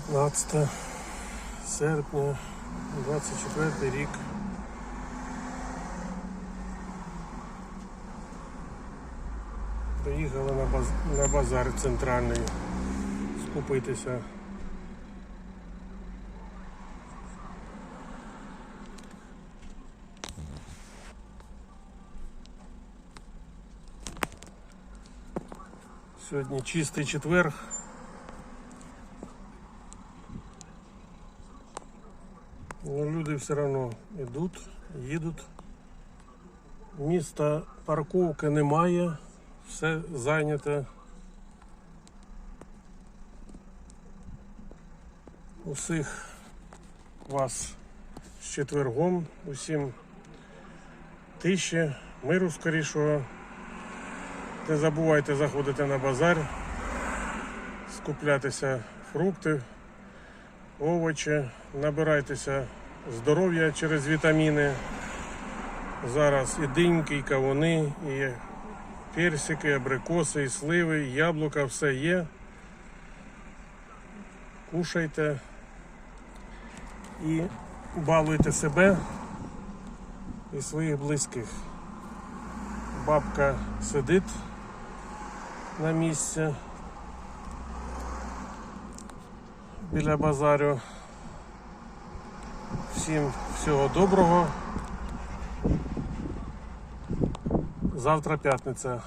15 серпня, 24 рік. Приїхали на, баз... на базар центральний скупитися. Сьогодні чистий четверг. Но люди все одно йдуть, їдуть. Міста парковки немає, все зайняте. Усіх вас з четвергом, усім тиші, миру скорішого. Не забувайте заходити на базар, скуплятися фрукти, овочі, набирайтеся здоров'я через вітаміни. Зараз і диньки, і кавуни, і персики, і абрикоси, і сливи, і яблука, все є. Кушайте і балуйте себе і своїх близьких. Бабка сидить на місці біля базарю. Всім всього доброго. Завтра п'ятниця.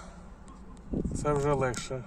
Це вже легше.